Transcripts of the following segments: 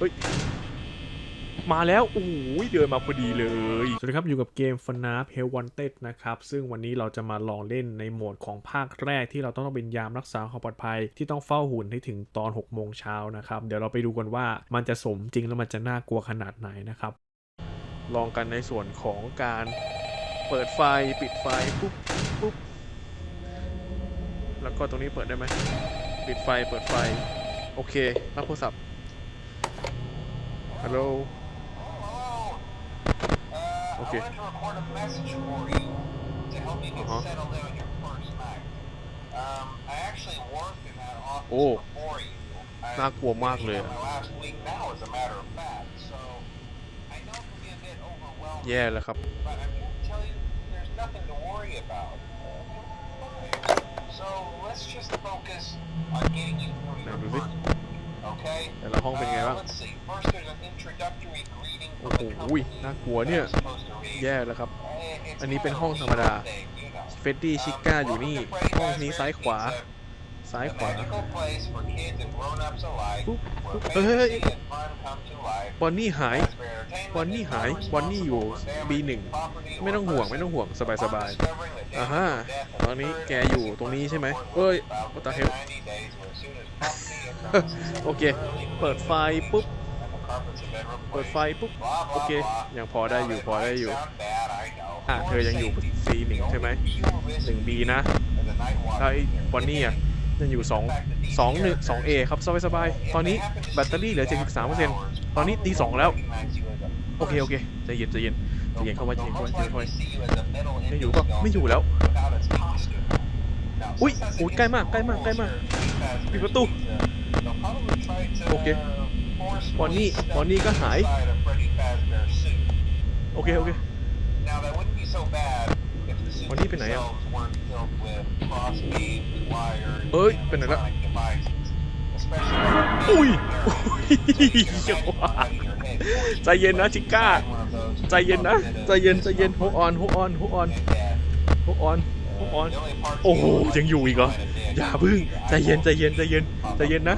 เฮ้ย มาแล้วโอ้ยเดินมาพอดีเลย สวัสดีครับ อยู่กับเกม f n a f h e l l Wanted นะครับ ซึ่งวันนี้เราจะมาลองเล่นในโหมดของภาคแรกที่เราต้องเป็นยามรักษาความปลอดภัย ที่ต้องเฝ้าหุ่นให้ถึงตอน 6 โมงเช้านะครับ เดี๋ยวเราไปดูกันว่ามันจะสมจริงแล้วมันจะน่ากลัวขนาดไหนนะครับ ลองกันในส่วนของการเปิดไฟปิดไฟปุ๊บปุ๊บแล้วก็ตรงนี้เปิดได้ไหมปิดไฟเปิดไฟ โอเครับโทรศัพท์ ฮัลโหล Uh, Okay. I wanted to record a message for you to help you get Uh-huh. settled in on your first night. Um, I actually worked in that office Oh. before you. I น่ากลัวมากเลย in อะ my last week now, as a matter of fact. So I know it can be a bit overwhelming, แย่แล้วครับ but I'm here to tell you there's nothing to worry about. So let's just focus on getting you through your Now, do they- first week, okay? แต่ละห้องเป็นไง Uh, บ้าง let's see. First, โอ้โหน่ากลัวเนี่ย แย่แล้วครับ อันนี้เป็นห้องธรรมดา เฟดดี้ชิก้าอยู่นี่ ห้องนี้ซ้ายขวา ซ้ายขวาปุ๊บเฮ้ยบอนนี่หาย บอนนี่หาย บอนนี่อยู่ B1 ไม่ต้องห่วงไม่ต้องห่วงสบายสบายอ่าฮะตอนนี้แกอยู่ตรงนี้ใช่ไหมเอ้ยวัตเฮลโอเค เปิดไฟปุ๊บ เปิดไฟปุ๊บโอเค ยังพอได้อยู่พอได้อยู่อะเธอยังอยู่ C1 ใช่ไหม The only pure risk 1B นะ as a night watchman แล้วไอ้บอนนี่อะยังอยู่ 2 2 1 2 A ครับสบายสบายๆตอนนี้แบตเตอรี่เหลือ 73%ตอนนี้ตี2แล้ว โอเค โอเคใจเย็นใจเย็นใจเย็นเข้ามาใจเย็นเข้ามาใจเย็นเข้ามาไม่อยู่ก็ไม่อยู่แล้ว อุ๊ยอุ๊ยใกล้มากใกล้มากใกล้มากปิดประตู โอเค บอนนี่บอนนี่ก็หาย โอเค โอเควันนี้ไปไหนอะเอ้ยไปไหนละอุ้ยอุ้ยจังหวะใจเย็นนะชิก้า ใจเย็นนะ ใจเย็น ใจเย็นโฮออนโฮออนโฮออนโฮออนโฮออน โอ้โหยังอยู่อีกเหรอ อย่าพึ่ง ใจเย็น ใจเย็น ใจเย็น ใจเย็นนะ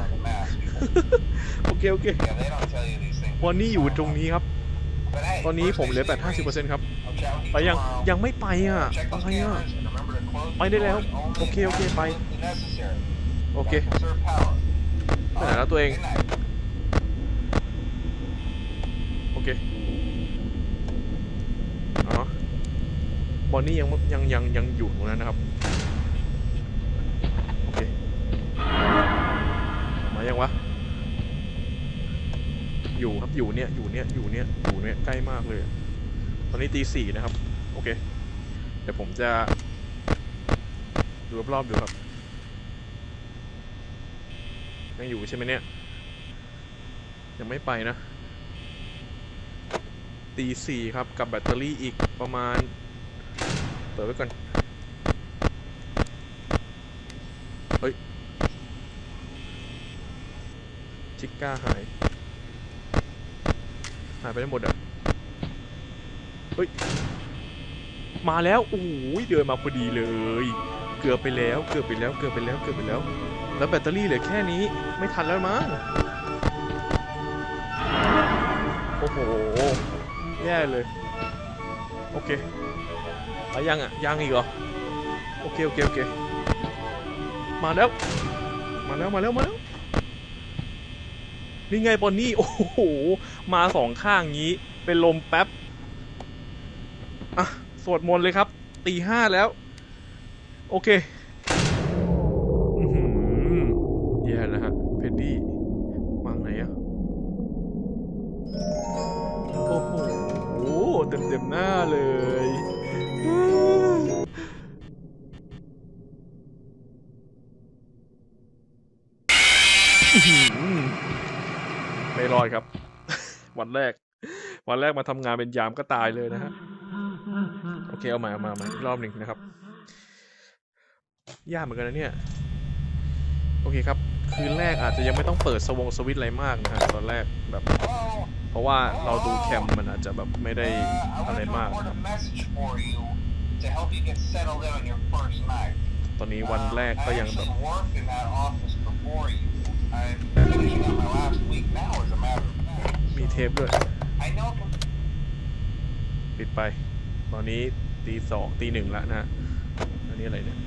โอเคโอเควันนี้อยู่ตรงนี้ครับตอนนี้ผมเหลือแต่50%ครับไปยังยังไม่ไปอะอะไรอะไปได้แล้วโอเคโอเค ไปโอเคไปไหนแล้วตัวเองโอเค อ๋อบอนนี่ยังยังยังยังอยู่ตรงนั้นนะครับ โอเค มายังวะ อยู่ครับอยู่เนี่ยอยู่เนี่ยอยู่เนี่ยอยู่เนี่ยใกล้มากเลย ตอนนี้ตีสี่นะครับ โอเค เดี๋ยวผมจะ ดูรอบๆดูครับ ยังอยู่ใช่ไหมเนี่ย ยังไม่ไปนะตีสี่ครับ กับแบตเตอรี่อีกประมาณ เปิดไว้ก่อน เฮ้ย ชิก้าหาย หายไปได้หมดอะ เฮ้ย มาแล้วโอ้ยเดินมาพอดีเลย เกือบไปแล้ว เกือบไปแล้ว เกือบไปแล้ว เกือบไปแล้ว แล้วแบตเตอรี่เหลือแค่นี้ ไม่ทันแล้วมั้ง โอ้โห แย่เลย โอเคไปยังอะ ยังอีกเหรอ โอเค โอเค โอเค มาแล้ว มาแล้ว มาแล้ว มาแล้ว นี่ไงบอนนี่ โอ้โห มาสองข้างงี้ เป็นลมแป๊บ อะ สวดมนต์เลยครับ ตีห้าแล้ว โอเคอือหือแย่แล้วฮะ เพดดี้วางไหนอะโอ้โหเต็มเต็มๆหน้าเลยอ ไม่รอดครับ วันแรก วันแรกมาทำงานเป็นยามก็ตายเลยนะฮะโอเคเอามาเอามาเอามาอีกรอบหนึ่งนะครับ ยากเหมือนกันนะเนี่ย โอเคครับ คืนแรกอาจจะยังไม่ต้องเปิดสวงสวิตอะไรมากนะฮะตอนแรกแบบ เพราะว่าเราดูแคมมันอาจจะแบบไม่ได้อะไรมาก ตอนนี้วันแรกก็ยังแบบ I actually worked in that office before you. I'm finishing up my last week now, as a matter of fact. ปด้วย ปิดไป ตอนนี้ตีสองตีหนึ่งแล้วนะฮะ อันนี้อะไรเนี่ย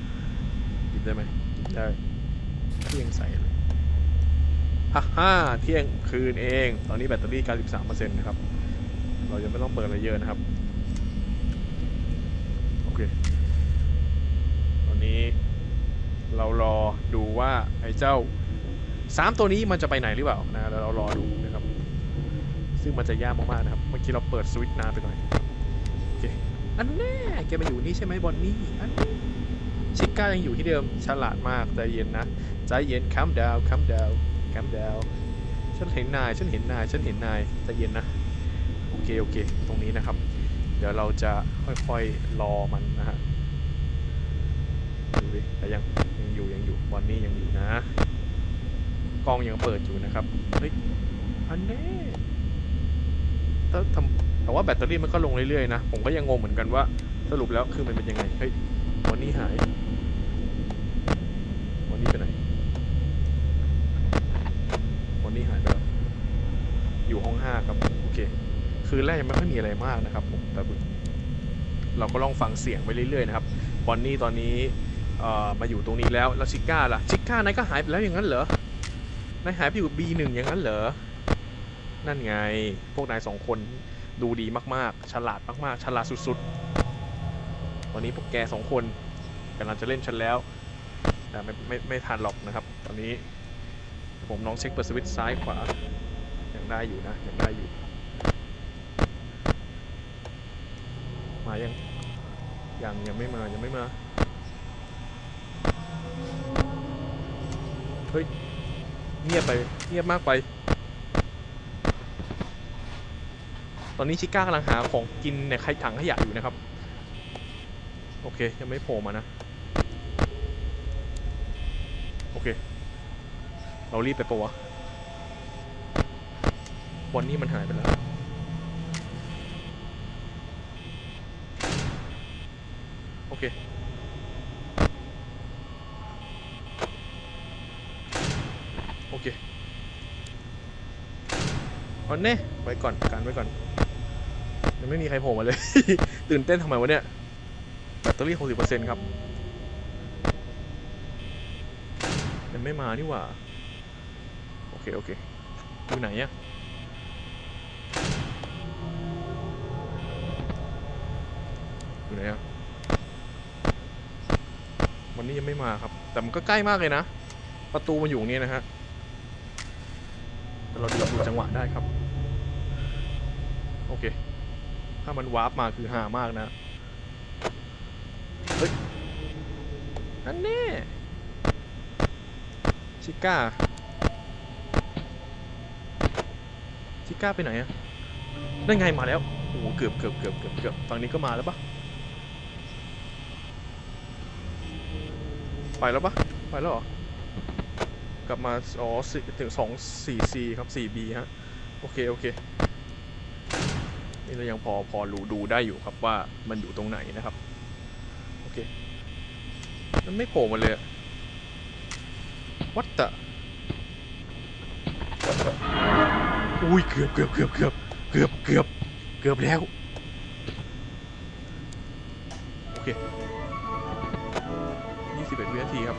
หยิบได้ไหมหยิบได้เที่ยงใส่เลยฮ่าฮ่าเที่ยงคืนเอง ตอนนี้แบตเตอรี่93%นะครับ เราจะไม่ต้องเปิดอะไรเยอะนะครับ โอเค ตอนนี้เรารอดูว่าไอ้เจ้า สามตัวนี้มันจะไปไหนหรือเปล่านะแล้วเรารอดูนะครับ ซึ่งมันจะยากมากๆนะครับ เมื่อกี้เราเปิดสวิตช์นานไปหน่อยโอเคอันแน่แกมาอยู่นี่ใช่ไหมบอนนี่อันชิก้ายังอยู่ที่เดิมฉลาดมากใจเย็นนะใจเย็นคัมดาวคัมดาวคัมดาวฉันเห็นนายฉันเห็นนายฉันเห็นนายใจเย็นนะโอเคโอเค ตรงนี้นะครับ เดี๋ยวเราจะค่อยๆรอมันนะฮะดูดิแต่ยังยังอยู่ยังอยู่บอนนี่ยังอยู่นะ กล้องยังเปิดอยู่นะครับ เฮ้ย อันแน่แต่ทำแต่ว่าแบตเตอรี่มันก็ลงเรื่อยๆนะ ผมก็ยังงงเหมือนกันว่าสรุปแล้วคือมันเป็นยังไง เฮ้ย วันนี้หาย วันนี้ไปไหน วันนี้หายไปแล้วอยู่ห้องห้าครับ โอเค คืนแรกยังไม่ค่อยมีอะไรมากนะครับผม แต่เราก็ลองฟังเสียงไปเรื่อยๆนะครับ บอนนี่ตอนนี้เอ่อมาอยู่ตรงนี้แล้ว แล้วชิก้าล่ะ ชิก้านายก็หายไปแล้วอย่างนั้นเหรอ นายหายไปอยู่ B1 อย่างนั้นเหรอ นั่นไง พวกนายสองคนดูดีมากๆ ฉลาดมากๆ ฉลาดสุดๆตอนนี้พวกแกสองคนกำลังจะเล่นฉันแล้ว แต่ไม่ไม่ไม่ทันหรอกนะครับ ตอนนี้ผมลองเช็คเปิดสวิตช์ซ้ายขวา ยังได้อยู่นะ ยังได้อยู่ มายัง ยังยังไม่มา ยังไม่มา เฮ้ย เงียบไป เงียบมากไป ตอนนี้ชิก้ากำลังหาของกินในใครถังขยะอยู่นะครับ โอเค ยังไม่โผล่มานะ โอเค เรารีบไปปะวะวันนี้มันหายไปแล้วโอเค อเคเอาเน่ไว้ก่อนการไว้ก่อน ยังไม่มีใครโผล่มาเลย ตื่นเต้นทำไมวะเนี่ยแบตเตอรี่ 60%ครับยังไม่มานี่หว่า โอเค โอเคอยู่ไหนอะอยู่ไหนอะวันนี้ยังไม่มาครับ แต่มันก็ใกล้มากเลยนะ ประตูมันอยู่นี้นะฮะ แต่เราดูดูจังหวะได้ครับ โอเค ถ้ามันวาร์ปมาคือหามากนะ เฮ้ย อันแน่ชิก้า ชิก้าไปไหนอะนั่นไงมาแล้ว โอ้โห เกือบเกือบเกือบเกือบเกือบฝั่งนี้ก็มาแล้วปะไปแล้วปะไปแล้วเหรอ กลับมา อ๋อสถึงสองสี่ซีครับสี่บีฮะ โอเค โอเค นี่เรายังพอ พอรู้ดูได้อยู่ครับว่ามันอยู่ตรงไหนนะครับ โอเค มันไม่โผล่มาเลยอะ What the อุ้ย เกือบเกือบเกือบเกือบเกือบเกือบเกือบแล้ว โอเค21วินาทีครับ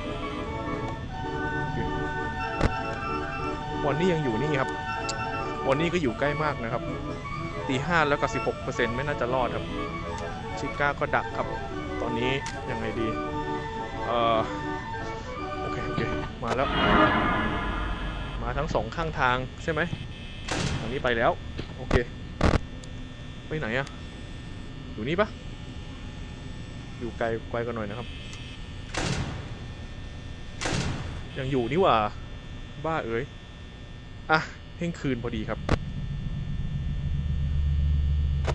วันนี้ยังอยู่นี่ครับวันนี้ก็อยู่ใกล้มากนะครับตีห้าแล้วก็สิบหกเปอร์เซ็นต์ไม่น่าจะรอดครับ ชิก้าก็ดักครับ ตอนนี้ยังไงดีเอ่อโอเคโอเคมาแล้ว มาทั้งสองข้างทางใช่ไหมทางนี้ไปแล้ว โอเค ไปไหนอะอยู่นี่ปะอยู่ไกลไกลกันหน่อยนะครับ ยังอยู่นี่ว่าบ้าเอ้ย อะเที่ยงคืนพอดีครับ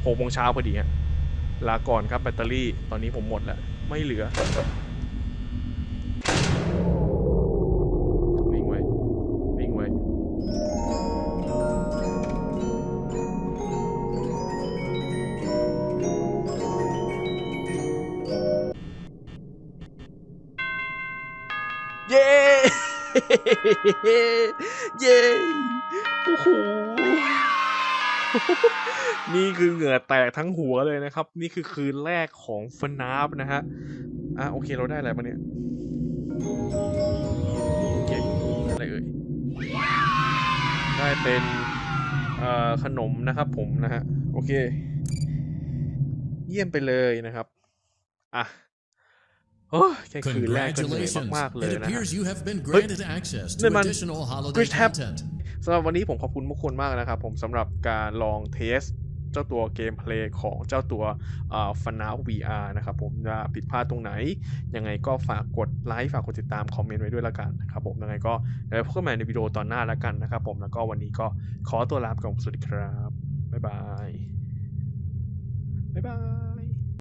หกโมงเช้าพอดีฮะลาก่อนครับแบตเตอรี่ตอนนี้ผมหมดแล้ว ไม่เหลือนิ่งไว้นิ่งไว้ เย้ เย้โอ้โหนี่คือเหงื่อแตกทั้งหัวเลยนะครับ นี่คือคืนแรกของฟนาฟนะฮะ อะโอเคเราได้อะไรมาเนี่ยโอเคอะไรเอ่ย ได้เป็นเอ่อขนมนะครับผมนะฮะ โอเค เยี่ยมไปเลยนะครับ อะ โอ้ยแค่คืนแรกก็เหนื่อย Congratulations. มากๆเลย It นะฮะ appears you have been granted access to Naman, additional holiday Chris Hap- content. สำหรับวันนี้ผมขอบคุณทุกคนมากนะครับ ผมสำหรับการลองเทสเจ้าตัวเกมเพลย์ของเจ้าตัวฟันนา VR นะครับผมจะผิดพลาดตรงไหน ยังไงก็ฝากกดไลค์ฝากกดติดตามคอมเมนต์ไว้ด้วยละกันนะครับผมยังไงก็เดี๋ยวพบกันใหม่ในวิดีโอตอนหน้าละกันนะครับผมแล้วก็วันนี้ก็ขอตัวลาไปก่อนสวัสดีครับ บ๊ายบาย บ๊ายบาย